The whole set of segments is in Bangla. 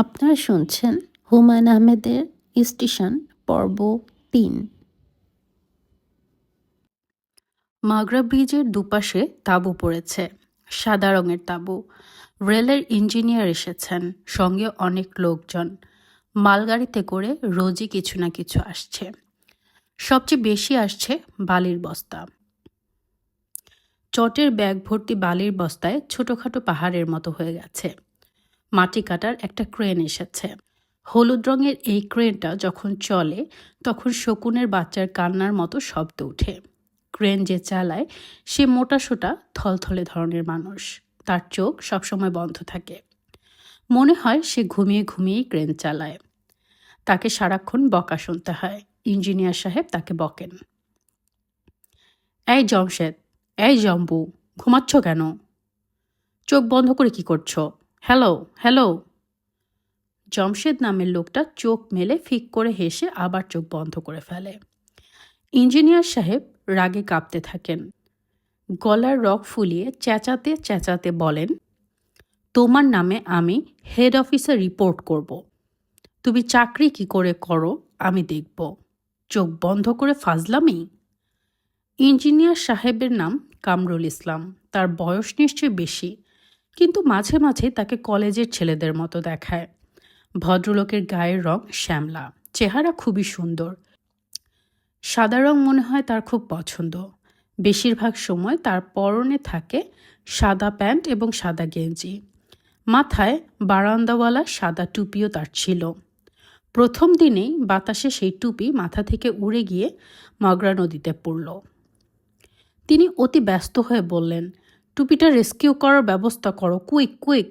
আপনারা শুনছেন হুমায়ুন আহমেদের স্টেশন, পর্ব তিন। মাগরা ব্রিজের দুপাশে তাঁবু পড়েছে, সাদা রঙের তাঁবু। রেলের ইঞ্জিনিয়ার এসেছেন, সঙ্গে অনেক লোকজন। মালগাড়িতে করে রোজই কিছু না কিছু আসছে। সবচেয়ে বেশি আসছে বালির বস্তা। চটের ব্যাগ ভর্তি বালির বস্তায় ছোটখাটো পাহাড়ের মতো হয়ে গেছে। মাটি কাটার একটা ক্রেন এসেছে। হলুদ রঙের এই ক্রেনটা যখন চলে, তখন শকুনের বাচ্চার কান্নার মতো শব্দ ওঠে। ক্রেন যে চালায়, সে মোটাসোটা থলথলে ধরনের মানুষ। তার চোখ সবসময় বন্ধ থাকে। মনে হয় সে ঘুমিয়ে ঘুমিয়েই ক্রেন চালায়। তাকে সারাক্ষণ বকা শুনতে হয়। ইঞ্জিনিয়ার সাহেব তাকে বকেন। এই জমশেদ, এই জম্বু, ঘুমাচ্ছ কেন? চোখ বন্ধ করে কি করছ? হ্যালো হ্যালো জমশেদ নামের লোকটা চোখ মেলে ফিক করে হেসে আবার চোখ বন্ধ করে ফেলে। ইঞ্জিনিয়ার সাহেব রাগে কাঁপতে থাকেন। গলার রক ফুলিয়ে চেঁচাতে চেঁচাতে বলেন, তোমার নামে আমি হেড অফিসে রিপোর্ট করব। তুমি চাকরি কি করে করো আমি দেখব। চোখ বন্ধ করে ফাজলামি? ইঞ্জিনিয়ার সাহেবের নাম কামরুল ইসলাম। তার বয়স নিশ্চয়ই বেশি। কিন্তু মাঝে মাঝে তাকে কলেজের ছেলেদের মতো দেখায়। ভদ্রলোকের গায়ের রং শ্যামলা, চেহারা খুবই সুন্দর। সাদা রং মনে হয় তার খুব পছন্দ। বেশিরভাগ সময় তার পরনে থাকে সাদা প্যান্ট এবং সাদা গেঞ্জি। মাথায় বারান্দাওয়ালা সাদা টুপিও তার ছিল। প্রথম দিনেই বাতাসে সেই টুপি মাথা থেকে উড়ে গিয়ে মগরা নদীতে পড়ল। তিনি অতি ব্যস্ত হয়ে বললেন টুপিটা রেস্কিউ করার ব্যবস্থা করো। Quick quick.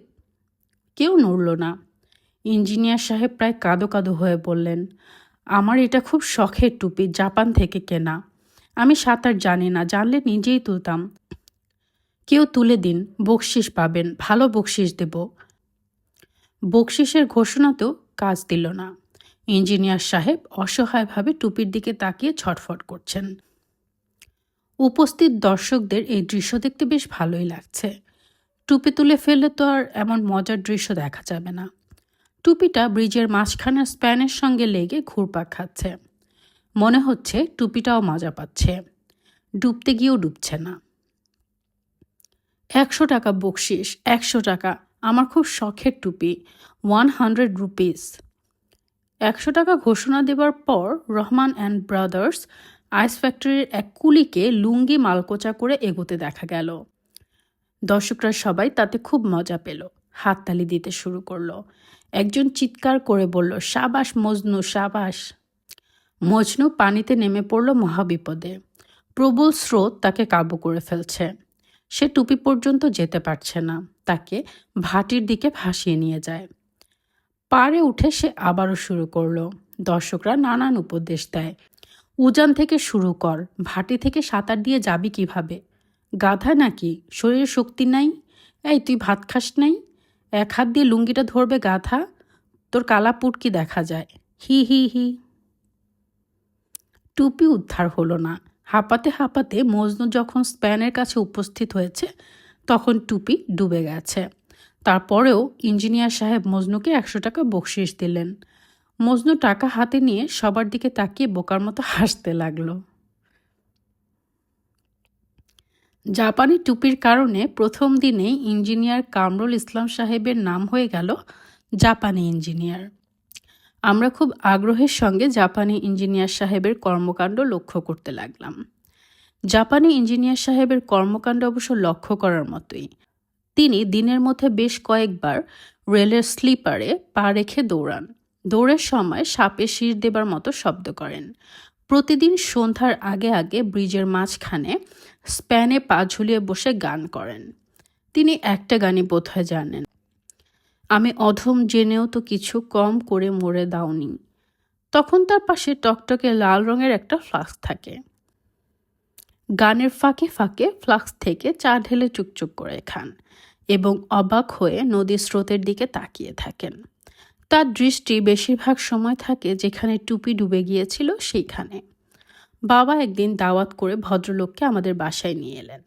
কেউ নড়ল না। ইঞ্জিনিয়ার সাহেব প্রায় কাঁদো কাঁদো হয়ে বললেন, আমার এটা খুব শখের টুপি, জাপান থেকে কেনা। আমি সাঁতার জানি না, জানলে নিজেই তুলতাম। কেউ তুলে দিন বকশিস পাবেন, ভালো বকশিস দেব। বকশিসের ঘোষণাতেও কাজ দিল না। ইঞ্জিনিয়ার সাহেব অসহায়ভাবে টুপির দিকে তাকিয়ে ছটফট করছেন। উপস্থিত দর্শকদের এই দৃশ্য দেখতে বেশ ভালোই লাগছে। টুপি তুলে ফেললে তো আর এমন মজার দৃশ্য দেখা যাবে না। টুপিটা ব্রিজের মাঝখানে স্প্যানের সঙ্গে লেগে ঘুরপাক খাচ্ছে। মনে হচ্ছে টুপিটাও মজা পাচ্ছে। ডুবতে গিয়েও ডুবছে না। একশো টাকা বকশিস, একশো টাকা, আমার খুব শখের টুপি, ওয়ান হান্ড্রেড রুপিস। একশো টাকা ঘোষণা দেবার পর রহমান অ্যান্ড ব্রাদার্স আইস ফ্যাক্টরির এক কুলিকে লুঙ্গি মালকোচা করে এগোতে দেখা গেল। দর্শকরা সবাই তাতে খুব মজা পেল, হাততালি দিতে শুরু করল। একজন চিৎকার করে বলল, সাবাস, মজনু সাবাস। মজনু পানিতে নেমে পড়ল মহাবিপদে। প্রবল স্রোত তাকে কাবু করে ফেলছে। সে টুপি পর্যন্ত যেতে পারছে না, তাকে ভাটির দিকে ভাসিয়ে নিয়ে যায়। পাড়ে উঠে সে আবারও শুরু করল। দর্শকরা নানান উপদেশ দেয়। উজান থেকে শুরু কর, ভাটি থেকে সাঁতার দিয়ে যাবি কীভাবে? গাধা নাকি? শরীরে শক্তি নাই? এই, তুই ভাত খাস নাই? এক হাত দিয়ে লুঙ্গিটা ধরবে গাধা? তোর কালা পুটকি দেখা যায়। হি হি হি। টুপি উদ্ধার হলো না। হাঁপাতে হাঁপাতে মজনু যখন স্প্যানের কাছে উপস্থিত হয়েছে, তখন টুপি ডুবে গেছে। তারপরেও ইঞ্জিনিয়ার সাহেব মজনুকে একশো টাকা বকশিস দিলেন। মজনু টাকা হাতে নিয়ে সবার দিকে তাকিয়ে বোকার মতো হাসতে লাগল। জাপানি টুপির কারণে প্রথম দিনেই ইঞ্জিনিয়ার কামরুল ইসলাম সাহেবের নাম হয়ে গেল জাপানি ইঞ্জিনিয়ার। আমরা খুব আগ্রহের সঙ্গে জাপানি ইঞ্জিনিয়ার সাহেবের কর্মকাণ্ড লক্ষ্য করতে লাগলাম। জাপানি ইঞ্জিনিয়ার সাহেবের কর্মকাণ্ড অবশ্য লক্ষ্য করার মতোই। তিনি দিনের মধ্যে বেশ কয়েকবার রেলের স্লিপারে পা রেখে দৌড়ান। দৌড়ের সময় সাপে শির দেবার মতো শব্দ করেন। প্রতিদিন সন্ধ্যার আগে আগে ব্রিজের মাঝখানে স্প্যানে পা ঝুলিয়ে বসে গান করেন। তিনি একটা গানই বোধহয় জানেন। আমি অধম জেনেও তো কিছু কম করে মরে দাওনি। তখন তার পাশে টকটকে লাল রঙের একটা ফ্লাস্ক থাকে। গানের ফাঁকে ফাঁকে ফ্লাস্ক থেকে চা ঢেলে চুকচুক করে খান এবং অবাক হয়ে নদীর স্রোতের দিকে তাকিয়ে থাকেন। তার দৃষ্টি বেশিরভাগ সময় থাকে যেখানে টুপি ডুবে গিয়েছিল সেইখানে। বাবা একদিন দাওয়াত করে ভদ্রলোককে আমাদের বাসায় নিয়ে এলেন।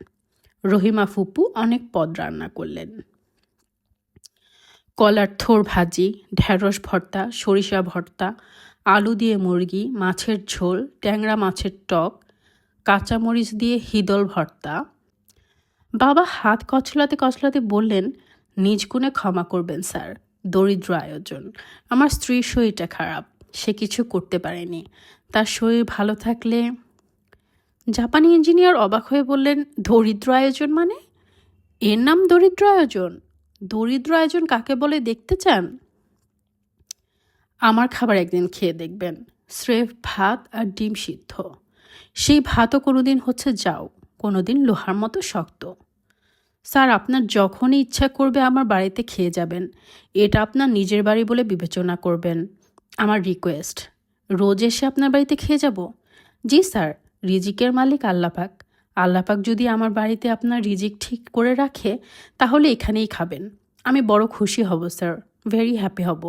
রহিমা ফুপু অনেক পদ রান্না করলেন। কলার থোর ভাজি, ঢেঁড়স ভর্তা, সরিষা ভর্তা, আলু দিয়ে মুরগি, মাছের ঝোল, ট্যাংরা মাছের টক, কাঁচামরিচ দিয়ে হিদল ভর্তা। বাবা হাত কচলাতে কচলাতে বললেন, নিজ গুণে ক্ষমা করবেন, স্যার। দরিদ্র আয়োজন। আমার স্ত্রীর শরীরটা খারাপ, সে কিছু করতে পারেনি। তার শরীর ভালো থাকলে জাপানি ইঞ্জিনিয়ার অবাক হয়ে বললেন, দরিদ্র আয়োজন মানে? এর নাম দরিদ্র আয়োজন। দরিদ্র আয়োজন কাকে বলে দেখতে চান? আমার খাবার একদিন খেয়ে দেখবেন। স্রেফ ভাত আর ডিম সিদ্ধ। সেই ভাতও কোনোদিন হচ্ছে যাও, কোনোদিন লোহার মতো শক্ত। স্যার, আপনার যখনই ইচ্ছা করবে আমার বাড়িতে খেয়ে যাবেন। এটা আপনার নিজের বাড়ি বলে বিবেচনা করবেন। আমার রিকোয়েস্ট, রোজ এসে আপনার বাড়িতে খেয়ে যাব? জি স্যার, রিজিকের মালিক আল্লাপাক। আল্লাপাক যদি আমার বাড়িতে আপনার রিজিক ঠিক করে রাখে, তাহলে এখানেই খাবেন। আমি বড় খুশি হব, স্যার। ভেরি হ্যাপি হব।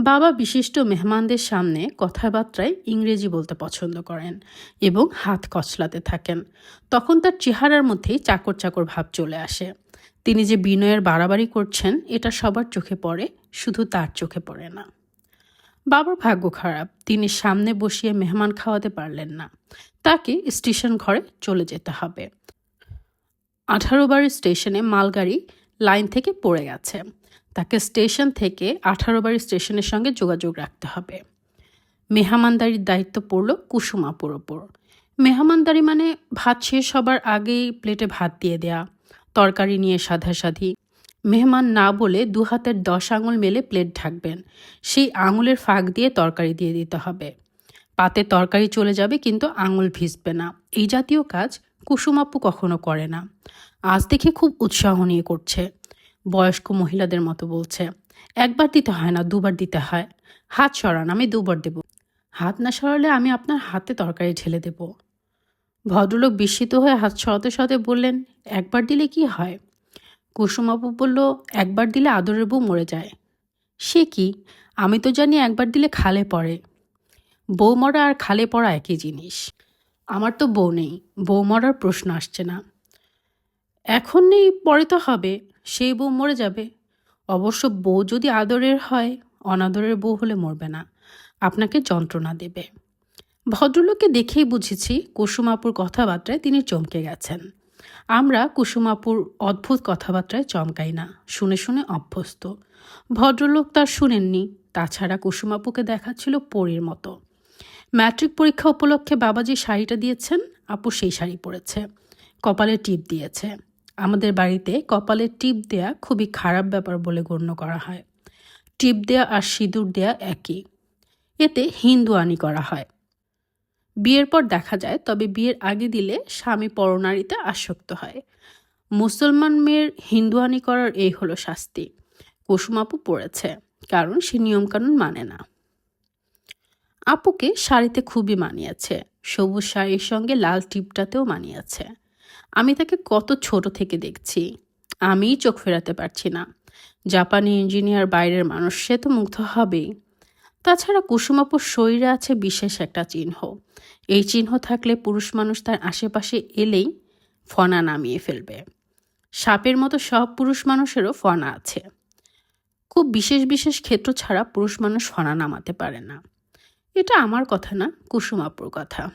বাবা বিশিষ্ট মেহমানদের সামনে কথাবার্তায় ইংরেজি বলতে পছন্দ করেন এবং হাত কচলাতে থাকেন। তখন তার চেহারার মধ্যেই চাকর চাকর ভাব চলে আসে। তিনি যে বিনয়ের বাড়াবাড়ি করছেন, এটা সবার চোখে পড়ে, শুধু তার চোখে পড়ে না। বাবার ভাগ্য খারাপ, তিনি সামনে বসিয়ে মেহমান খাওয়াতে পারলেন না। তাকে স্টেশন ঘরে চলে যেতে হবে। আঠারো বাড়ি স্টেশনে মালগাড়ি লাইন থেকে পড়ে গেছে। তাকে স্টেশন থেকে আঠারো বাড়ি স্টেশনের সঙ্গে যোগাযোগ রাখতে হবে। মেহমানদারির দায়িত্ব পড়ল কুসুমাপুর ওপর। মেহমানদারি মানে ভাত শেষ হবার আগেই প্লেটে ভাত দিয়ে দেয়া, তরকারি নিয়ে সাধাসাধি। মেহমান না বলে দু হাতের দশ আঙুল মেলে প্লেট ঢাকবেন, সেই আঙুলের ফাঁক দিয়ে তরকারি দিয়ে দিতে হবে। পাতে তরকারি চলে যাবে কিন্তু আঙুল ভিজবে না। এই জাতীয় কাজ কুসুমাপ্পু কখনো করে না। আজ দেখে খুব উৎসাহ নিয়ে করছে। বয়স্ক মহিলাদের মতো বলছে, একবার দিতে হয় না, দুবার দিতে হয়। হাত সরান, আমি দুবার দেব। হাত না সরালে আমি আপনার হাতে তরকারি ঢেলে দেব। ভদ্রলোক বিস্মিত হয়ে হাত সরাতে সরাতে বললেন, একবার দিলে কি হয়? কুসুমাপু বলল, একবার দিলে আদরের বউ মরে যায়। সে কি? আমি তো জানি একবার দিলে খালে পড়ে। বউ মরা আর খালে পড়া একই জিনিস। আমার তো বউ নেই, বউ মরার প্রশ্ন আসছে না। এখন নেই, পরে তো হবে। সেই বউ মরে যাবে। অবশ্য বউ যদি আদরের হয়, অনাদরের বউ হলে মরবে না। আপনাকে যন্ত্রণা দেবে। ভদ্রলোককে দেখেই বুঝেছি কুসুমাপুর কথাবার্তায় তিনি চমকে গেছেন। আমরা কুসুমাপুর অদ্ভুত কথাবার্তায় চমকাই না, শুনে শুনে অভ্যস্ত। ভদ্রলোক তার শুনেননি, তাছাড়া কুসুমাপুকে দেখাচ্ছিল পরীর মতো। ম্যাট্রিক পরীক্ষা উপলক্ষে বাবাজি শাড়িটা দিয়েছেন, আপু সেই শাড়ি পরেছে। কপালে টিপ দিয়েছে। আমাদের বাড়িতে কপালে টিপ দেয়া খুবই খারাপ ব্যাপার বলে গণ্য করা হয়। টিপ দেয়া আর সিঁদুর দেয়া একই। এতে হিন্দুয়ানি করা হয়। বিয়ের পর দেখা যায়, তবে বিয়ের আগে দিলে স্বামী পরনারীতে আসক্ত হয়। মুসলমান মেয়ের হিন্দুয়ানি করার এই হলো শাস্তি। কুসুমাপু পড়েছে, কারণ সে নিয়মকানুন মানে না। আপুকে শাড়িতে খুবই মানিয়েছে, সবুজ শাড়ির সঙ্গে লাল টিপটাতেও মানিয়েছে। আমি তাকে কত ছোট থেকে দেখছি। আমিই চোখ ফেরাতে পারছি না। জাপানি ইঞ্জিনিয়ার বাইরের মানুষ, সে তো মুগ্ধ হবেই। তাছাড়া কুসুমাপুর শরীরে আছে বিশেষ একটা চিহ্ন। এই চিহ্ন থাকলে পুরুষ মানুষ তার আশেপাশে এলেই ফনা নামিয়ে ফেলবে। সাপের মতো সব পুরুষ মানুষেরও ফনা আছে। খুব বিশেষ বিশেষ ক্ষেত্র ছাড়া পুরুষ মানুষ ফনা নামাতে পারে না। এটা আমার কথা না কুসুমাপুর কথা।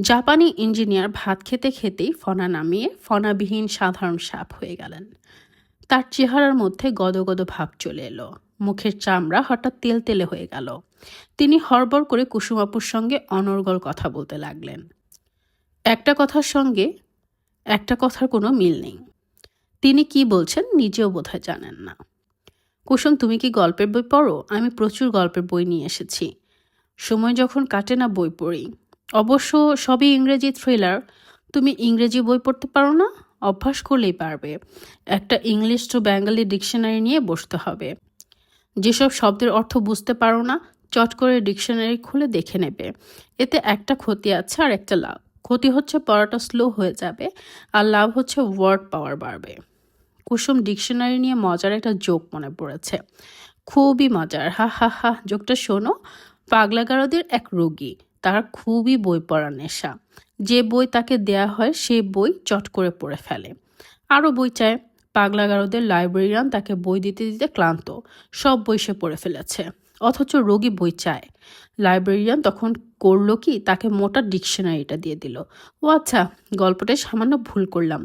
জাপানি ইঞ্জিনিয়ার ভাত খেতে খেতেই ফনা নামিয়ে ফনাবিহীন সাধারণ সাপ হয়ে গেলেন। তার চেহারার মধ্যে গদগদ ভাব চলে এলো। মুখের চামড়া হঠাৎ তেলতেলে হয়ে গেল। তিনি হড়বড় করে কুসুমাপুর সঙ্গে অনর্গল কথা বলতে লাগলেন। একটা কথার সঙ্গে একটা কথার কোনো মিল নেই। তিনি কি বলছেন নিজেও বোধহয় জানেন না। কুসুম, তুমি কি গল্পের বই পড়ো? আমি প্রচুর গল্পের বই নিয়ে এসেছি। সময় যখন কাটে না বই পড়ি। অবশ্য সবই ইংরেজি থ্রিলার তুমি ইংরেজি বই পড়তে পারো না? অভ্যাস করলেই পারবে। একটা ইংলিশ টু বেঙ্গলি ডিকশনারি নিয়ে বসতে হবে। যেসব শব্দের অর্থ বুঝতে পারো না, চট করে ডিকশনারি খুলে দেখে নেবে। এতে একটা ক্ষতি আছে আর একটা লাভ। ক্ষতি হচ্ছে পড়াটা স্লো হয়ে যাবে, আর লাভ হচ্ছে ওয়ার্ড পাওয়ার বাড়বে। কুসুম ডিকশনারি নিয়ে মজার একটা জোক মনে পড়েছে। খুবই মজার। হা হা হা জোকটা শোনো। পাগলাগারদের এক রোগী। তার খুবই বই পড়ার নেশা। যে বই তাকে দেয়া হয়, সে বই চট করে পড়ে ফেলে। আরও বই চায়, পাগলাগারদের লাইব্রেরিয়ান তাকে বই দিতে দিতে ক্লান্ত। সব বই সে পড়ে ফেলেছে, অথচ রোগী বই চায়। লাইব্রেরিয়ান তখন করল কি, তাকে মোটা ডিকশনারিটা দিয়ে দিল। ও আচ্ছা গল্পটায় সামান্য ভুল করলাম।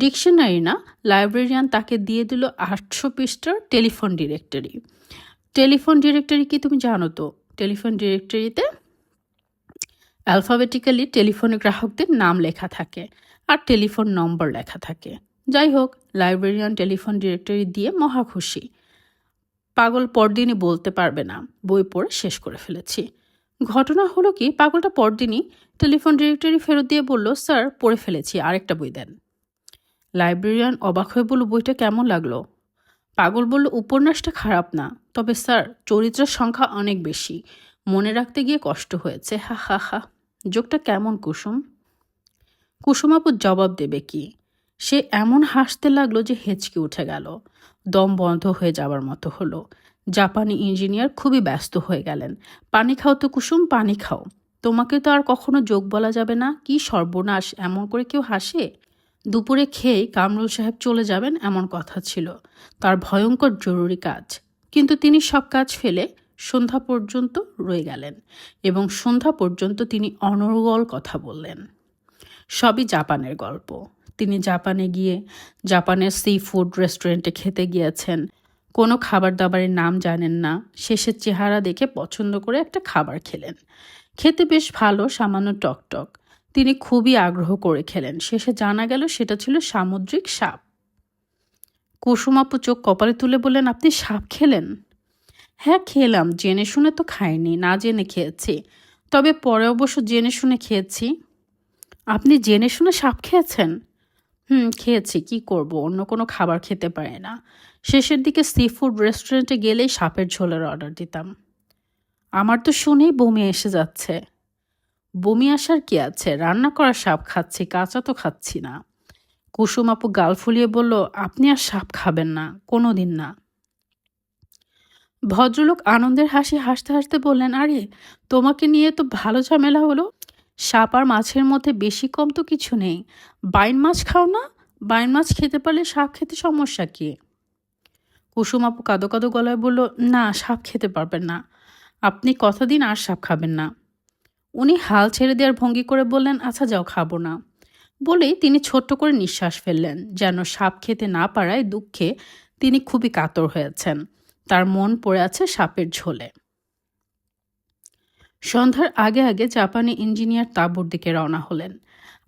ডিকশনারি না, লাইব্রেরিয়ান তাকে দিয়ে দিল আটশো পৃষ্ঠার টেলিফোন ডিরেক্টরি। টেলিফোন ডিরেক্টরি কি তুমি জানো তো? টেলিফোন ডিরেক্টরিতে অ্যালফাবেটিক্যালি টেলিফোনে গ্রাহকদের নাম লেখা থাকে আর টেলিফোন নম্বর লেখা থাকে। যাই হোক, লাইব্রেরিয়ান টেলিফোন ডিরেক্টরি দিয়ে মহা খুশি। পাগল পরদিনই বলতে পারবে না, বই পড়ে শেষ করে ফেলেছি। ঘটনা হলো কি, পাগলটা পরদিনই টেলিফোন ডিরেক্টরি ফেরত দিয়ে বলল, স্যার, পড়ে ফেলেছি, আরেকটা বই দেন। লাইব্রেরিয়ান অবাক হয়ে বলল, বইটা কেমন লাগল? পাগল বলল, উপন্যাসটা খারাপ না, তবে স্যার, চরিত্রের সংখ্যা অনেক বেশি। মনে রাখতে গিয়ে কষ্ট হয়েছে, হা হা হা। যোগটা কেমন, কুসুম? কুসুমাপুর জবাব দেবে কি? সে এমন হাসতে লাগল যে হেঁচকে উঠে গেল। দম বন্ধ হয়ে যাবার মতো হলো। জাপানি ইঞ্জিনিয়ার খুবই ব্যস্ত হয়ে গেলেন। পানি খাও তো, কুসুম, পানি খাও। তোমাকে তো আর কখনো যোগ বলা যাবে না। কি সর্বনাশ, এমন করে কেউ হাসে? দুপুরে খেয়ে কামরুল সাহেব চলে যাবেন, এমন কথা ছিল। তার ভয়ঙ্কর জরুরি কাজ। কিন্তু তিনি সব কাজ ফেলে সন্ধ্যা পর্যন্ত রয়ে গেলেন এবং সন্ধ্যা পর্যন্ত তিনি অনর্গল কথা বললেন। সবই জাপানের গল্প। তিনি জাপানে গিয়ে জাপানের সি ফুড রেস্টুরেন্টে খেতে গিয়েছেন। কোনো খাবার দাবারের নাম জানেন না। শেষের চেহারা দেখে পছন্দ করে একটা খাবার খেলেন। খেতে বেশ ভালো, সামান্য টকটক। তিনি খুবই আগ্রহ করে খেলেন। শেষে জানা গেল সেটা ছিল সামুদ্রিক সাপ। কুসুমাপু চোখ কপালে তুলে বললেন, আপনি সাপ খেলেন? হ্যাঁ খেলাম। জেনে শুনে তো খাইনি, না জেনে খেয়েছি। তবে পরে অবশ্য জেনে শুনে খেয়েছি। আপনি জেনে শুনে সাপ খেয়েছেন? হুম, খেয়েছি। কি করব? অন্য কোনো খাবার খেতে পারি না। শেষের দিকে সি ফুড রেস্টুরেন্টে গেলেই সাপের ঝোলের অর্ডার দিতাম। আমার তো শুনেই বমি এসে যাচ্ছে। বমি আসার কি আছে? রান্না করা সাপ খাচ্ছি, কাঁচা তো খাচ্ছি না। কুসুম আপু গাল ফুলিয়ে বলল, আপনি আর সাপ খাবেন না কোনো দিন না। ভদ্রলোক আনন্দের হাসি হাসতে হাসতে বললেন, আরে, তোমাকে নিয়ে তো ভালো ঝামেলা হলো। সাপ আর মাছের মধ্যে বেশি কম তো কিছু নেই। বাইন মাছ খাও না, বাইন মাছ খেতে পারলে সাপ খেতে সমস্যা কি? কুসুম আপু কাদো কাদো গলায় বলল, না, সাপ খেতে পারবেন না। আপনি কথা দিন আর সাপ খাবেন না? উনি হাল ছেড়ে দেওয়ার ভঙ্গি করে বললেন আচ্ছা যাও, খাব না। বলেই তিনি ছোট্ট করে নিঃশ্বাস ফেললেন, যেন সাপ খেতে না পারায় দুঃখে তিনি খুবই কাতর হয়েছেন। তার মন পড়ে আছে সাপের ঝোলে। সন্ধ্যার আগে আগে জাপানি ইঞ্জিনিয়ার তাঁবুর দিকে রওনা হলেন।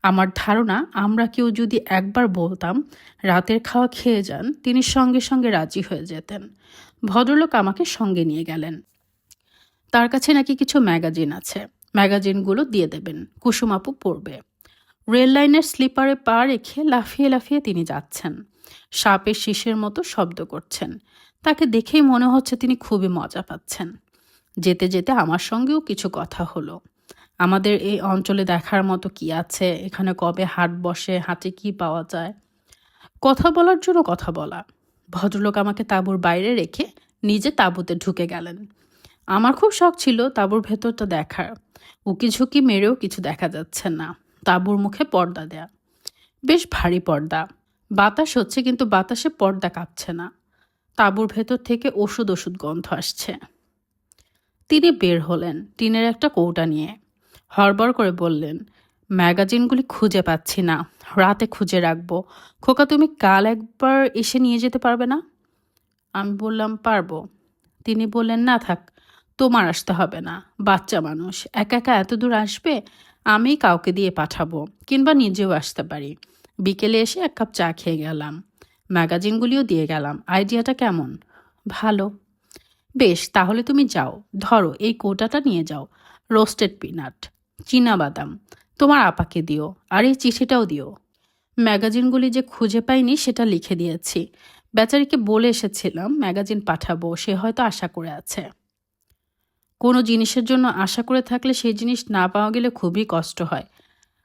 আমার ধারণা, আমরা কেউ যদি একবার বলতাম, রাতের খাওয়া খেয়ে যান, তিনি সঙ্গে সঙ্গে রাজি হয়ে যেতেন। ভদ্রলোক আমাকে সঙ্গে নিয়ে গেলেন। তার কাছে নাকি কিছু ম্যাগাজিন আছে। ম্যাগাজিনগুলো দিয়ে দেবেন, কুসুম আপু পড়বে। রেল লাইনের স্লিপারে পা রেখে লাফিয়ে লাফিয়ে তিনি যাচ্ছেন। সাপের শীষের মতো শব্দ করছেন। তাকে দেখেই মনে হচ্ছে তিনি খুবই মজা পাচ্ছেন। যেতে যেতে আমার সঙ্গেও কিছু কথা হলো। আমাদের এই অঞ্চলে দেখার মতো কি আছে? এখানে কবে হাট বসে? হাটে কি পাওয়া যায়? কথা বলার জন্য কথা বলা। ভদ্রলোক আমাকে তাঁবুর বাইরে রেখে নিজে তাঁবুতে ঢুকে গেলেন। আমার খুব শখ ছিল তাঁবুর ভেতরটা দেখার। উকি ঝুঁকি মেরেও কিছু দেখা যাচ্ছে না। তাঁবুর মুখে পর্দা দেয়া। বেশ ভারী পর্দা। বাতাস হচ্ছে কিন্তু বাতাসে পর্দা কাঁপছে না। তাঁবুর ভেতর থেকে ওষুধ ওষুধ গন্ধ আসছে। তিনি বের হলেন টিনের একটা কৌটা নিয়ে। হড়বড় করে বললেন, ম্যাগাজিনগুলি খুঁজে পাচ্ছি না, রাতে খুঁজে রাখব। খোকা, তুমি কাল একবার এসে নিয়ে যেতে পারবে না? আমি বললাম, পারব। তিনি বললেন, না থাক, তোমার আসতে হবে না, বাচ্চা মানুষ, একা একা এত দূর আসবে আমি কাউকে দিয়ে পাঠাবো কিংবা নিজেও আসতে পারি। বিকেলে এসে এক কাপ চা খেয়ে গেলাম। ম্যাগাজিনগুলিও দিয়ে গেলাম। আইডিয়াটা কেমন? ভালো। বেশ, তাহলে তুমি যাও। ধরো, এই কোটাটা নিয়ে যাও। রোস্টেড পিনাট বাদাম তোমার আপাকে দিও, আর এই চিঠিটাও দিও। ম্যাগাজিনগুলি যে খুঁজে পাইনি, সেটা লিখে দিয়েছি। বেচারিকে বলে এসেছিলাম, ম্যাগাজিন পাঠাবো, সে হয়তো আশা করে আছে। কোনো জিনিসের জন্য আশা করে থাকলে সেই জিনিস না পাওয়া গেলে খুবই কষ্ট হয়।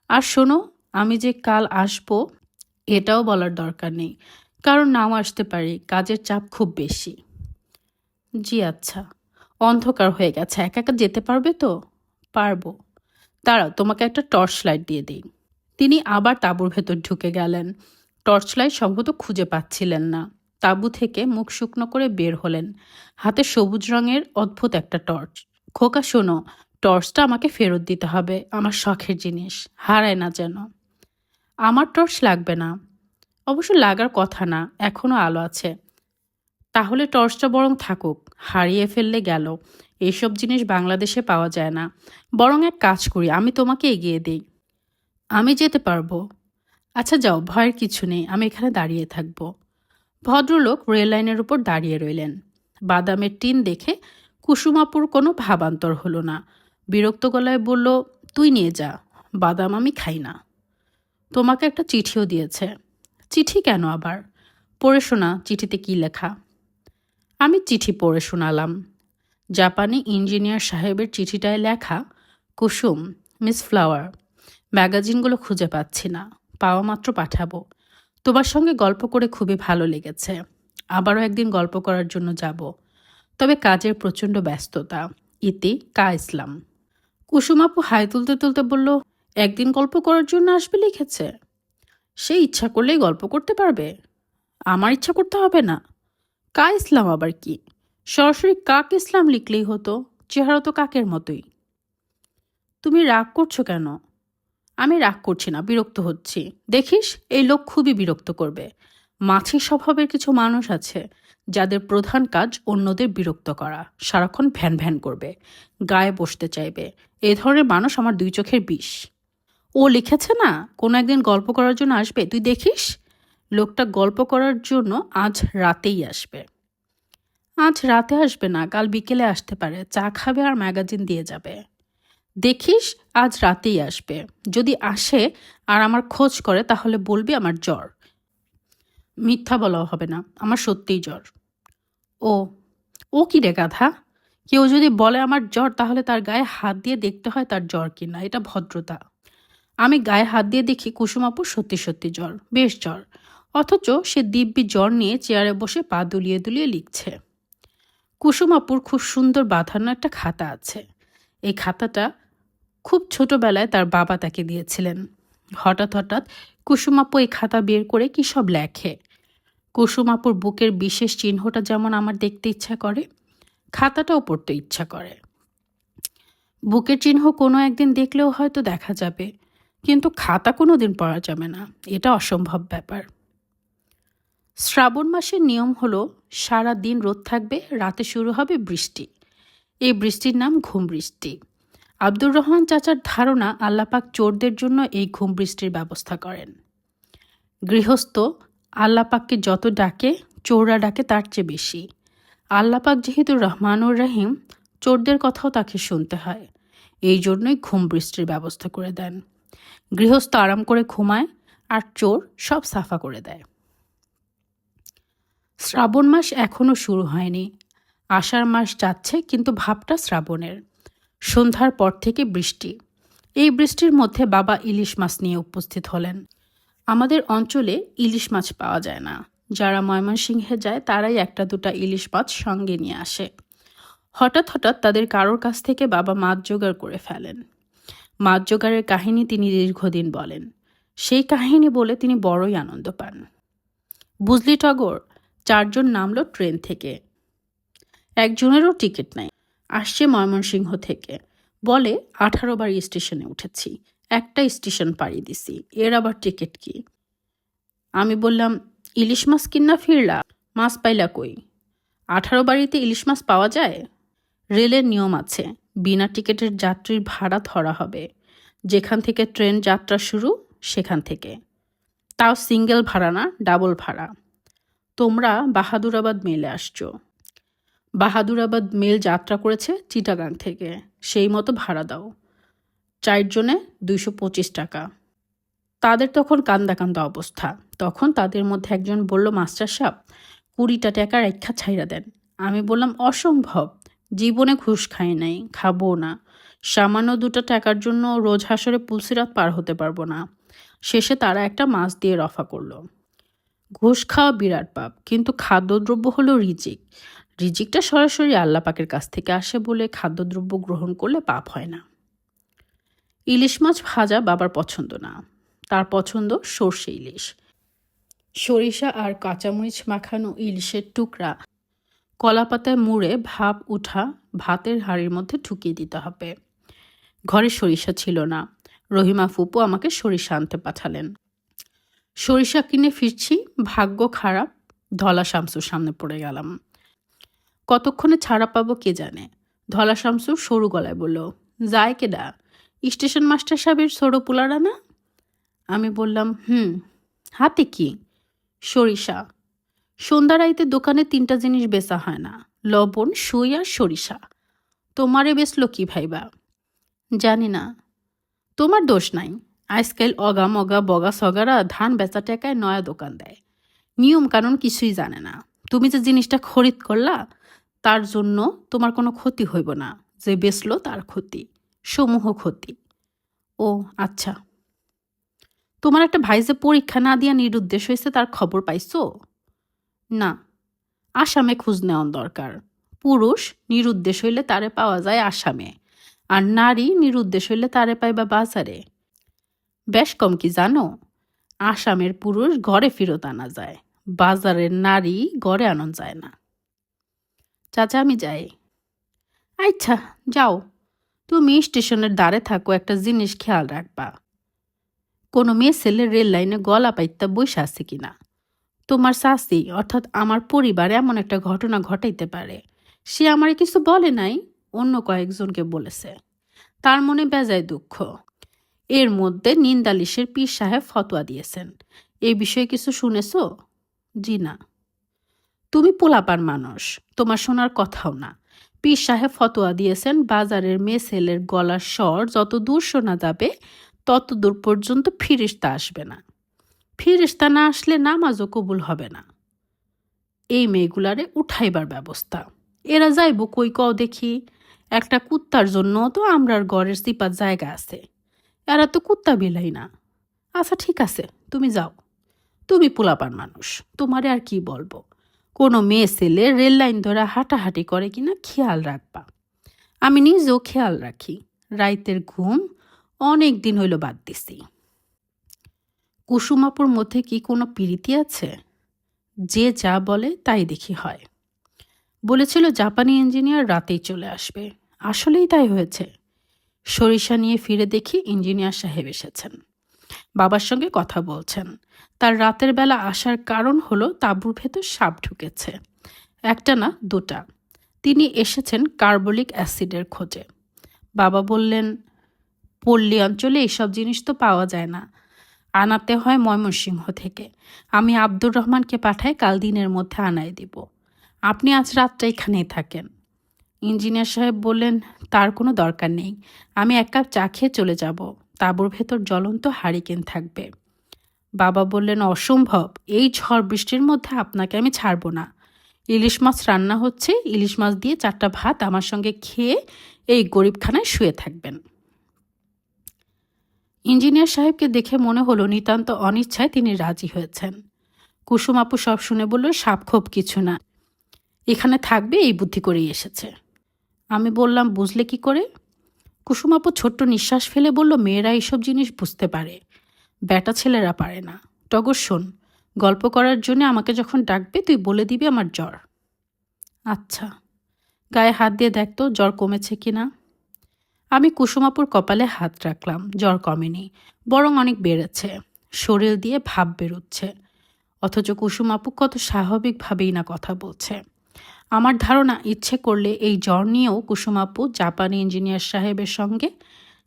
আর শোনো, আমি যে কাল আসব, এটাও বলার দরকার নেই। কারণ নাও আসতে পারি, কাজের চাপ খুব বেশি। জি আচ্ছা অন্ধকার হয়ে গেছে, একা একা যেতে পারবে তো? পারব। দাঁড়াও, তোমাকে একটা টর্চ লাইট দিয়ে দিই। তিনি আবার তাঁবুর ভেতর ঢুকে গেলেন। টর্চ লাইট সম্ভবত খুঁজে পাচ্ছিলেন না। তাঁবু থেকে মুখ শুকনো করে বের হলেন। হাতে সবুজ রঙের অদ্ভুত একটা টর্চ। খোকা, শোনো, টর্চটা আমাকে ফেরত দিতে হবে, আমার শখের জিনিস, হারায় না যেন। আমার টর্চ লাগবে না। অবশ্য লাগার কথা না, এখনও আলো আছে। তাহলে টর্চটা বরং থাকুক, হারিয়ে ফেললে গেল। এইসব জিনিস বাংলাদেশে পাওয়া যায় না। বরং এক কাজ করি, আমি তোমাকে এগিয়ে দিই। আমি যেতে পারব। আচ্ছা যাও, ভয়ের কিছু নেই, আমি এখানে দাঁড়িয়ে থাকব। ভদ্রলোক রেল লাইনের উপর দাঁড়িয়ে রইলেন। বাদামের টিন দেখে কুসুমাপুর কোনো ভাবান্তর হলো না। বিরক্ত গলায় বলল, তুই নিয়ে যা, বাদাম আমি খাই না। তোমাকে একটা চিঠিও দিয়েছে। চিঠি কেন আবার? পড়ে শোনা চিঠিতে কি লেখা? আমি চিঠি পড়ে শোনালাম। জাপানি ইঞ্জিনিয়ার সাহেবের চিঠিটায় লেখা, কুসুম, মিস ফ্লাওয়ার, ম্যাগাজিনগুলো খুঁজে পাচ্ছি না, পাওয়া মাত্র পাঠাবো। তোমার সঙ্গে গল্প করে খুবই ভালো লেগেছে। আবারও একদিন গল্প করার জন্য যাব। তবে কাজের প্রচণ্ড ব্যস্ততা। ইতি কা ইসলাম। কুসুমাপু হাই তুলতে তুলতে বলল, একদিন গল্প করার জন্য আসবে লিখেছে? সে ইচ্ছা করলেই গল্প করতে পারবে। আমার ইচ্ছা করতে হবে না। কা ইসলাম আবার কি? সরাসরি কাক ইসলাম লিখলেই হতো, চেহারা তো কাকের মতোই। তুমি রাগ করছ কেন? আমি রাগ করছি না, বিরক্ত হচ্ছি। দেখিস, এই লোক খুবই বিরক্ত করবে। মাছি স্বভাবের কিছু মানুষ আছে, যাদের প্রধান কাজ অন্যদের বিরক্ত করা। সারাক্ষণ ভ্যান ভ্যান করবে, গায়ে বসতে চাইবে। এ ধরনের মানুষ আমার দুই চোখের বিষ। ও লিখেছে না, কোনো একদিন গল্প করার জন্য আসবে? তুই দেখিস? লোকটা গল্প করার জন্য আজ রাতেই আসবে। আজ রাতে আসবে না, কাল বিকেলে আসতে পারে। চা খাবে আর ম্যাগাজিন দিয়ে যাবে। দেখিস, আজ রাতেই আসবে। যদি আসে আর আমার খোঁজ করে, তাহলে বলবি আমার জ্বর। মিথ্যা বলাও হবে না, আমার সত্যিই জ্বর। ও ও কি রে গাধা? কেউ যদি বলে আমার জ্বর, তাহলে তার গায়ে হাত দিয়ে দেখতে হয় তার জ্বর কিনা, এটা ভদ্রতা। আমি গায়ে হাত দিয়ে দেখি কুসুমাপুর সত্যি সত্যি জ্বর, বেশ জ্বর। অথচ সে দিব্যি জ্বর নিয়ে চেয়ারে বসে পা দুলিয়ে দুলিয়ে লিখছে। কুসুমাপুর খুব সুন্দর বাঁধানো একটা খাতা আছে। এই খাতাটা খুব ছোটবেলায় তার বাবা তাকে দিয়েছিলেন। হঠাৎ হঠাৎ কুসুমাপু এই খাতা বের করে কি সব লেখে? কুসুমাপুর বুকের বিশেষ চিহ্নটা যেমন আমার দেখতে ইচ্ছা করে, খাতাটাও পড়তে ইচ্ছা করে। বুকের চিহ্ন কোনো একদিন দেখলেও হয়তো দেখা যাবে। কিন্তু খাতা কোনো দিন পড়া যাবে না। এটা অসম্ভব ব্যাপার। শ্রাবণ মাসের নিয়ম হলো, সারা দিন রোদ থাকবে, রাতে শুরু হবে বৃষ্টি। এই বৃষ্টির নাম ঘুম বৃষ্টি। আব্দুর রহমান চাচার ধারণা আল্লাপাক চোরদের জন্য এই ঘুম বৃষ্টির ব্যবস্থা করেন। গৃহস্থ আল্লাপাককে যত ডাকে, চোররা ডাকে তার চেয়ে বেশি। আল্লাপাক যেহেতু রহমানুর রাহিম, চোরদের কথাও তাকে শুনতে হয়। এই জন্যই ঘুম বৃষ্টির ব্যবস্থা করে দেন। গৃহস্থ আরাম করে ঘুমায় আর চোর সব সাফা করে দেয়। শ্রাবণ মাস এখনও শুরু হয়নি। আষাঢ় মাস যাচ্ছে, কিন্তু ভাবটা শ্রাবণের। সন্ধ্যার পর থেকে বৃষ্টি। এই বৃষ্টির মধ্যে বাবা ইলিশ মাছ নিয়ে উপস্থিত হলেন। আমাদের অঞ্চলে ইলিশ মাছ পাওয়া যায় না। যারা ময়মনসিংহে যায়, তারাই একটা দুটা ইলিশ মাছ সঙ্গে নিয়ে আসে। হঠাৎ হঠাৎ তাদের কারোর কাছ থেকে বাবা মাছ জোগাড় করে ফেলেন। মাছ কাহিনী তিনি দীর্ঘদিন বলেন। সেই কাহিনী বলে তিনি বড়ই আনন্দ পান। বুঝলি, টগর, চারজন নামলো ট্রেন থেকে। একজনেরও টিকিট নাই। আসছে ময়মনসিংহ থেকে। বলে, আঠারো বার স্টেশনে উঠেছি। একটা স্টেশন পাড়ি দিছি। এর আবার টিকিট কি? আমি বললাম, ইলিশ মাছ কিনা ফিরলা? মাছ পাইলা কই? আঠারো বাড়িতে ইলিশ মাছ পাওয়া যায়? রেলের নিয়ম আছে। বিনা টিকিটের যাত্রীর ভাড়া ধরা হবে। যেখান থেকে ট্রেন যাত্রা শুরু, সেখান থেকে। তাও সিঙ্গেল ভাড়া না, ডাবল ভাড়া। তোমরা বাহাদুরাবাদ মেলে আসছো। বাহাদুরাবাদ মেল যাত্রা করেছে চিটাগাং থেকে। সেই মতো ভাড়া দাও। চারজনে দুইশো পঁচিশ টাকা। তাদের তখন কান্দা অবস্থা। তখন তাদের মধ্যে একজন বলল, মাস্টার সাহেব, কুড়িটা টাকার একটা ছাইরা দেন। আমি বললাম, অসম্ভব। জীবনে ঘুষ খাই নাই, খাব না। সামান্য দুটো টাকার জন্য রোজ হাসরে পুলসিরাত পার হতে পারব না। শেষে তারা একটা মাছ দিয়ে রফা করল। ঘুষ খাওয়া বিরাট পাপ, কিন্তু খাদ্যদ্রব্য হলো রিজিক। রিজিকটা সরাসরি আল্লাহ পাকের কাছ থেকে আসে বলে খাদ্যদ্রব্য গ্রহণ করলে পাপ হয় না। ইলিশ মাছ ভাজা বাবার পছন্দ না। তার পছন্দ সর্ষে ইলিশ। সরিষা আর কাঁচামরিচ মাখানো ইলিশের টুকরা কলাপাতায় মুড়ে ভাপ উঠা ভাতের হাঁড়ির মধ্যে ঢুকিয়ে দিতে হবে। ঘরে সরিষা ছিল না। রহিমা ফুপু আমাকে সরিষা আনতে পাঠালেন। সরিষা কিনে ফিরছি, ভাগ্য খারাপ, ধলা শামসুর সামনে পড়ে গেলাম। কতক্ষণে ছাড়া পাবো কে জানে? ধলা শামসু সরু গলায় বলল, যায় কেডা? স্টেশন মাস্টার সাহেবের সরু পোলারা না? আমি বললাম, হুম, হাতে কি? সরিষা। সন্ধ্যা রাইতে দোকানে তিনটা জিনিস বেচা হয় না, লবণ, সুই আর সরিষা। তোমারে বেচলো কি ভাইবা? জানি না। তোমার দোষ নাই। আজকাল অগা মগা বগা সগারা ধান বেচা টাকায় নয়া দোকান দেয়। নিয়ম কানুন কিছুই জানে না। তুমি যে জিনিসটা খরিদ করলা, তার জন্য তোমার কোনো ক্ষতি হইব না। যে বেচলো তার ক্ষতি, সমূহ ক্ষতি। ও আচ্ছা। তোমার একটা ভাই যে পরীক্ষা না দিয়া নিরুদ্দেশ হয়েছে তার খবর পাইছো? না, আসামে খোঁজ নেওয়ার দরকার। পুরুষ নিরুদ্দেশ হইলে তারে পাওয়া যায় আসামে, আর নারী নিরুদ্দেশ হইলে তারে পাইবা বাজারে। বেশ কম কি জানো, আসামের পুরুষ ঘরে ফেরত আনা যায়, বাজারের নারী ঘরে আনা যায় না। চাচা, আমি যাই। আচ্ছা যাও। তুমি স্টেশনের দ্বারে থাকো, একটা জিনিস খেয়াল রাখবা। কোনো মেয়ে ছেলে রেল লাইনে গলা পাইতা বসে আছে কিনা? তোমার শাস্তি, অর্থাৎ আমার পরিবার এমন একটা ঘটনা ঘটাইতে পারে। সে আমারে কিছু বলে নাই, অন্য কয়েকজনকে বলেছে। তার মনে বেজায় দুঃখ। এর মধ্যে নিন্দালিশের পীর সাহেব ফতোয়া দিয়েছেন। এ বিষয়ে কিছু শুনেছ? জি না। তুমি পোলাপার মানুষ, তোমার শোনার কথাও না। পীর সাহেব ফতোয়া দিয়েছেন, বাজারের মেয়ে গলার স্বর যত দূর শোনা যাবে তত দূর পর্যন্ত ফিরিস্তা আসবে না। ফিরিস্তা না আসলে নামাজও কবুল হবে না। এই মেয়েগুলারে উঠাইবার ব্যবস্থা। এরা যাইব কই কও দেখি। একটা কুত্তার জন্য তো আমরার গড়ের সিপার জায়গা আছে। এরা তো কুত্তা বিলাই না। আচ্ছা ঠিক আছে, তুমি যাও। তুমি পোলাপান মানুষ, তোমারে আর কি বলব? কোনো মেয়ে ছেলে রেল লাইন ধরে হাঁটাহাঁটি করে কিনা খেয়াল রাখবা। আমি নিজেও খেয়াল রাখি। রাইতের ঘুম অনেক দিন হইল বাদ দিছি। কুসুমাপুর মধ্যে কি কোনো পিরিতি আছে? যে যা বলে তাই দেখি হয়। বলেছিল জাপানি ইঞ্জিনিয়ার রাতেই চলে আসবে। আসলেই তাই হয়েছে। সরিষা নিয়ে ফিরে দেখি ইঞ্জিনিয়ার সাহেব এসেছেন। বাবার সঙ্গে কথা বলছেন। তার রাতের বেলা আসার কারণ হলো তাঁবুর ভেতর সাপ ঢুকেছে। একটা না দুটা। তিনি এসেছেন কার্বলিক অ্যাসিডের খোঁজে। বাবা বললেন, পল্লী অঞ্চলে এইসব জিনিস তো পাওয়া যায় না। আনাতে হয় ময়মনসিংহ থেকে। আমি আব্দুর রহমানকে পাঠাই কাল দিনের মধ্যে আনাই দিব। আপনি আজ রাতটা এখানেই থাকেন। ইঞ্জিনিয়ার সাহেব বললেন, তার কোনো দরকার নেই। আমি এক কাপ চা খেয়ে চলে যাব। তাঁবুর ভেতর জ্বলন্ত হারিকেন থাকবে। বাবা বললেন, অসম্ভব। এই ঝড় বৃষ্টির মধ্যে আপনাকে আমি ছাড়বো না। ইলিশ মাছ রান্না হচ্ছে। ইলিশ মাছ দিয়ে চারটা ভাত আমার সঙ্গে খেয়ে এই গরিবখানায় শুয়ে থাকবেন। ইঞ্জিনিয়ার সাহেবকে দেখে মনে হলো নিতান্ত অনিচ্ছায় তিনি রাজি হয়েছেন। কুসুম আপু সব শুনে বলল সাপক্ষোভ কিছু না। এখানে থাকবে, এই বুদ্ধি করেই এসেছে। আমি বললাম, বুঝলে কি করে? কুসুম আপু ছোট্ট নিঃশ্বাস ফেলে বলল, মেয়েরা এইসব জিনিস বুঝতে পারে। ব্যাটা ছেলেরা পারে না। টগর শোন, গল্প করার জন্য আমাকে যখন ডাকবে, তুই বলে দিবি আমার জ্বর। আচ্ছা। গায়ে হাত দিয়ে দেখতো জ্বর কমেছে কি না আমি কুসুমাপুর কপালে হাত রাখলাম, জ্বর কমেনি, বরং অনেক বেড়েছে, শরীর দিয়ে ভাব বেরোচ্ছে। অথচ কুসুমাপু কত স্বাভাবিকভাবেই না কথা বলছে। আমার ধারণা, ইচ্ছে করলে এই জ্বর নিয়েও কুসুমাপু জাপানি ইঞ্জিনিয়ার সাহেবের সঙ্গে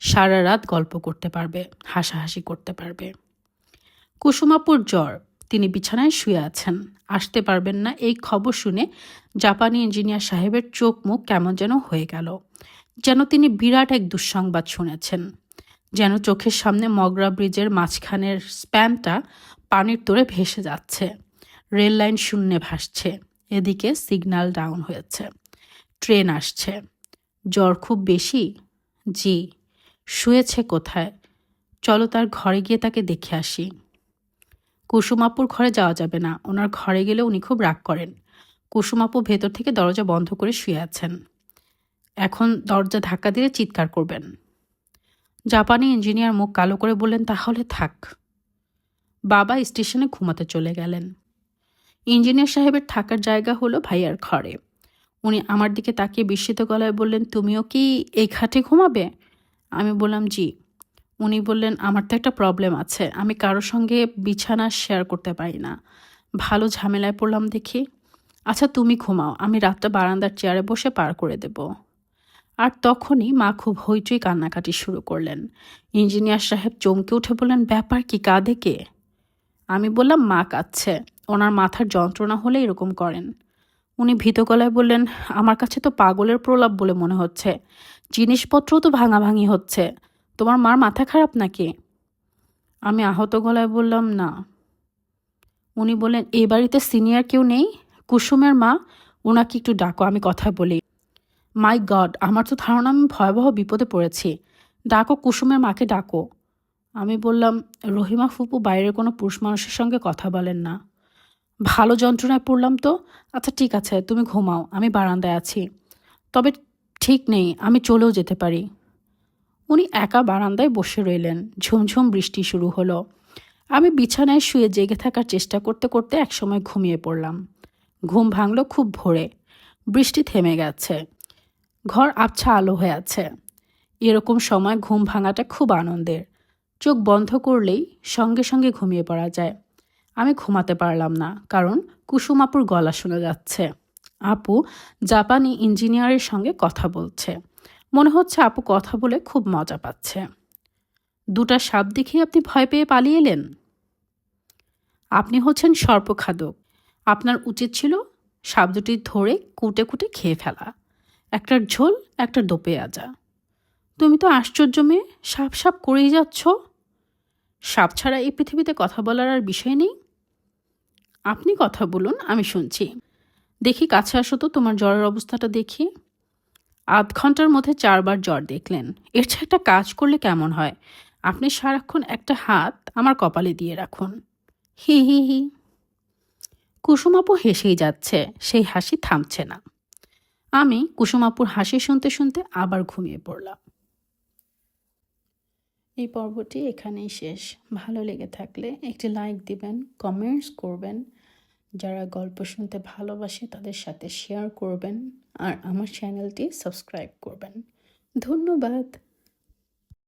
সারা রাত গল্প করতে পারবে, হাসাহাসি করতে পারবে। কুসুমাপুর জ্বর, তিনি বিছানায় শুয়ে আছেন, আসতে পারবেন না এই খবর শুনে জাপানি ইঞ্জিনিয়ার সাহেবের চোখ মুখ কেমন যেন হয়ে গেল। যেন তিনি বিরাট এক দুঃসংবাদ শুনেছেন। যেন চোখের সামনে মগরা ব্রিজের মাঝখানের স্প্যানটা পানির তোরে ভেসে যাচ্ছে। রেল লাইন শূন্যে ভাসছে। এদিকে সিগন্যাল ডাউন হয়েছে। ট্রেন আসছে। জ্বর খুব বেশি? জি। শুয়েছে কোথায়? চলো তার ঘরে গিয়ে তাকে দেখে আসি। কুসুমাপুর ঘরে যাওয়া যাবে না। ওনার ঘরে গেলে উনি খুব রাগ করেন। কুসুমাপু ভেতর থেকে দরজা বন্ধ করে শুয়ে আছেন। এখন দরজা ধাক্কা দিয়ে চিৎকার করবেন। জাপানি ইঞ্জিনিয়ার মুখ কালো করে বললেন, তাহলে থাক। বাবা স্টেশনে ঘুমাতে চলে গেলেন। ইঞ্জিনিয়ার সাহেবের থাকার জায়গা হলো ভাইয়ার ঘরে। উনি আমার দিকে তাকিয়ে বিস্মিত গলায় বললেন, তুমিও কি এই খাটে ঘুমাবে? আমি বললাম, জি। উনি বললেন, আমার তো একটা প্রবলেম আছে। আমি কারোর সঙ্গে বিছানা শেয়ার করতে পারি না। ভালো ঝামেলায় পড়লাম দেখি। আচ্ছা তুমি ঘুমাও। আমি রাতটা বারান্দার চেয়ারে বসে পার করে দেব। আর তখনই মা খুব হইচই কান্নাকাটি শুরু করলেন। ইঞ্জিনিয়ার সাহেব চমকে উঠে বললেন, ব্যাপার কি, কাঁদে কে? আমি বললাম, মা কাঁদছে। ওনার মাথার যন্ত্রণা হলে এরকম করেন। উনি ভীত গলায় বললেন, আমার কাছে তো পাগলের প্রলাপ বলে মনে হচ্ছে। জিনিসপত্রও তো ভাঙাভাঙি হচ্ছে। তোমার মার মাথা খারাপ নাকি? আমি আহত গলায় বললাম, না। উনি বললেন এই বাড়িতে সিনিয়র কেউ নেই? কুসুমের মা? ওনাকে একটু ডাকো, আমি কথা বলি। মাই গড, আমার তো ধারণা, আমি ভয়াবহ বিপদে পড়েছি। ডাকো, কুসুমের মাকে ডাকো। আমি বললাম, রহিমা ফুপু বাইরের কোনো পুরুষ মানুষের সঙ্গে কথা বলেন না। ভালো যন্ত্রণায় পড়লাম তো? আচ্ছা ঠিক আছে, তুমি ঘুমাও, আমি বারান্দায় আছি। তবে ঠিক নেই, আমি চলেও যেতে পারি। উনি একা বারান্দায় বসে রইলেন, ঝুমঝুম বৃষ্টি শুরু হলো। আমি বিছানায় শুয়ে জেগে থাকার চেষ্টা করতে করতে একসময় ঘুমিয়ে পড়লাম। ঘুম ভাঙল খুব ভোরে। বৃষ্টি থেমে গেছে। ঘর আবছা আলো হয়ে আছে। এরকম সময় ঘুম ভাঙাটা খুব আনন্দের। চোখ বন্ধ করলেই সঙ্গে সঙ্গে ঘুমিয়ে পড়া যায়। আমি ঘুমাতে পারলাম না, কারণ কুসুম আপুর গলা শোনা যাচ্ছে। আপু জাপানি ইঞ্জিনিয়ারের সঙ্গে কথা বলছে। মনে হচ্ছে আপু কথা বলে খুব মজা পাচ্ছে। দুটা সাপ দেখে আপনি ভয় পেয়ে পালিয়ে এলেন? আপনি হচ্ছেন সর্পখাদক। আপনার উচিত ছিল সাপ দুটি ধরে কুটে কুটে খেয়ে ফেলা। একটার ঝোল, একটা দোপে আজা। তুমি তো আশ্চর্য মেয়ে, সাপ সাপ করেই যাচ্ছ। সাপ ছাড়া এই পৃথিবীতে কথা বলার আর বিষয় নেই। আপনি কথা বলুন, আমি শুনছি। দেখি কাছে আসো তো তোমার জ্বরের অবস্থাটা দেখি। আধ ঘণ্টার মধ্যে চারবার জ্বর দেখলেন। এর চেয়ে একটা কাজ করলে কেমন হয়? আপনি সারাক্ষণ একটা হাত আমার কপালে দিয়ে রাখুন। হি হি হি। কুসুমাপু হেসেই যাচ্ছে, সেই হাসি থামছে না। আমি কুসুমাপুর হাসি শুনতে শুনতে আবার ঘুমিয়ে পড়লাম। এই পর্বটি এখানেই শেষ। ভালো লেগে থাকলে একটি লাইক দিবেন কমেন্টস করবেন। যারা গল্প শুনতে ভালোবাসে তাদের সাথে শেয়ার করবেন। আর আমার চ্যানেলটি সাবস্ক্রাইব করবেন। ধন্যবাদ।